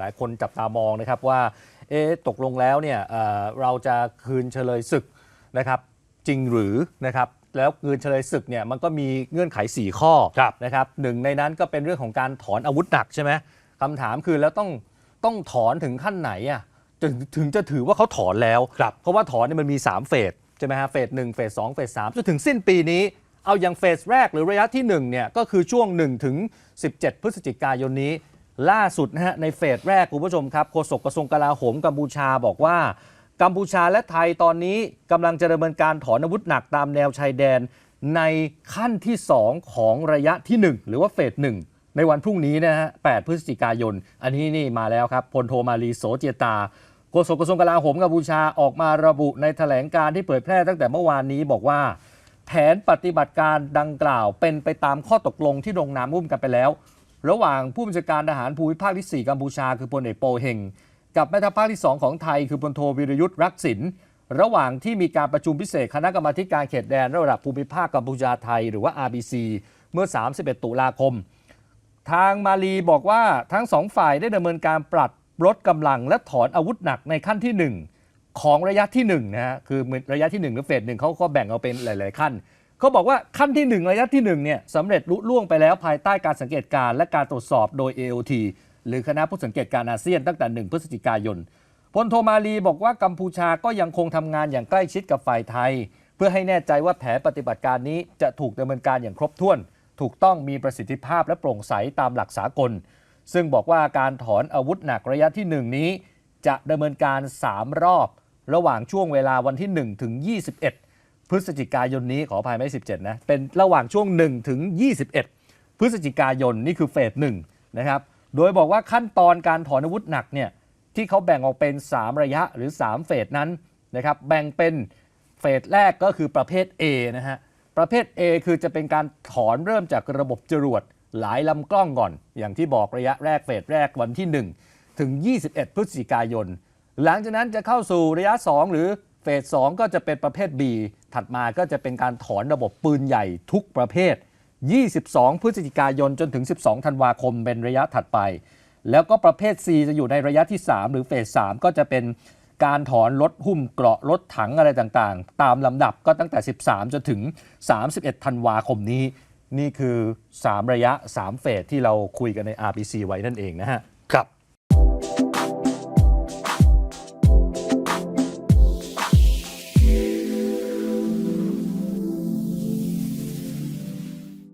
หลายคนจับตามองนะครับว่าเอ๊ะตกลงแล้วเนี่ยเอ่อเราจะคืนเฉลยศึกนะครับจริงหรือนะครับแล้วคืนเฉลยศึกเนี่ยมันก็มีเงื่อนไข 4 ข้อครับนะครับหนึ่งในนั้นก็เป็นเรื่องของการถอนอาวุธหนักใช่ไหมคำถามคือแล้วต้องต้องถอนถึงขั้นไหนอะถึงถึงจะถือว่าเขาถอนแล้ว ครับเพราะว่าถอนเนี่ยมันมี 3 เฟสใช่ไหมฮะเฟสหนึ่งเฟสสองเฟสสามจนถึงสิ้นปีนี้ เอาอย่างเฟสแรกหรือระยะที่1เนี่ยก็คือช่วง1ถึง17 พฤศจิกายนนี้ ล่าสุดนะฮะในเฟสแรกคุณผู้ชมครับโฆษกกระทรวงกลาโหมกัมพูชาบอกว่า กัมพูชาและไทยตอนนี้กำลังจะดำเนินการถอนอาวุธหนักตามแนวชายแดน ในขั้นที่ 2 ของระยะที่ 1 หรือว่าเฟสหนึ่งในวันพรุ่งนี้นะฮะ 8 พฤศจิกายน อันนี้นี่มาแล้วครับพลโทมาลีโสเจตาโฆษกกระทรวงกลาโหมกัมพูชาออกมาระบุในแถลงการที่เผยแพร่ตั้งแต่เมื่อวานนี้บอกว่า แผนปฏิบัติการดังกล่าวเป็นไปตามข้อตกลงที่ลงนามร่วมกันไปแล้ว ระหว่างผู้บัญชาการทหารภูมิภาคที่ 4 กัมพูชา คือพลเอกโปเฮงกับแม่ทัพภาคที่ 2 ของไทย คือพลโทวิรยุทธ์รักษินระหว่างที่มีการประชุมพิเศษคณะกรรมาธิการเขตแดนระดับภูมิภาคกัมพูชาไทย หรือว่า RBC เมื่อ 31 ตุลาคม ทางมาลีบอกว่าทั้งสองฝ่ายได้ดำเนินการปรับลดกำลังและถอนอาวุธหนักในขั้นที่ 1 ของระยะที่1นะฮะคือระยะที่1หรือเฟสหนึ่งเขาก็แบ่งเอาเป็นหลาย ๆ ขั้น เขาบอกว่าขั้นที่ 1 ระยะที่1เนี่ยสำเร็จลุล่วงไปแล้วภายใต้การสังเกตการและการตรวจสอบโดย AOT หรือคณะผู้สังเกตการณ์อาเซียนตั้งแต่ 1 พฤศจิกายนพลโทมาลีบอกว่ากัมพูชาก็ยังคงทำงานอย่างใกล้ชิดกับฝ่ายไทย เพื่อให้แน่ใจว่าแผนปฏิบัติการนี้จะถูกดำเนินการอย่างครบถ้วน ถูกต้องมีประสิทธิภาพและโปร่งใสตามหลักสากล ซึ่งบอกว่าการถอนอาวุธหนักระยะที่ 1 นี้ จะดำเนินการ 3 รอบ ระหว่างช่วงเวลาวันที่ 1 ถึง 21 พฤศจิกายนนี้ขออภัยไม่ 17 นะ เป็นระหว่างช่วง 1 ถึง 21 พฤศจิกายนนี่คือเฟสหนึ่งนะครับ โดยบอกว่าขั้นตอนการถอนอาวุธหนักเนี่ยที่เขาแบ่งออกเป็น 3 ระยะหรือ 3 เฟสนั้นนะครับแบ่งเป็นเฟสแรกก็คือประเภท A นะฮะประเภท A คือจะเป็นการถอนเริ่มจากระบบจรวดหลายลำกล้องก่อน อย่างที่บอกระยะแรกเฟสแรกวันที่ 1 ถึง 21 พฤศจิกายน หลังจากนั้นจะเข้าสู่ระยะ 2 หรือเฟส2ก็จะเป็นประเภท B ถัดมาก็จะเป็นการถอนระบบปืนใหญ่ทุกประเภท 22 พฤศจิกายนจนถึง 12 ธันวาคมเป็นระยะถัดไป แล้วก็ประเภท C จะอยู่ในระยะที่ 3 หรือเฟส 3 ก็จะเป็นการถอนรถหุ้มเกราะรถถังอะไรต่างๆ ตามลำดับก็ตั้งแต่ 13 จนถึง 31 ธันวาคมนี้ นี่คือ 3 ระยะ 3 เฟสที่เราคุยกันใน RPC ไว้นั่นเองนะฮะ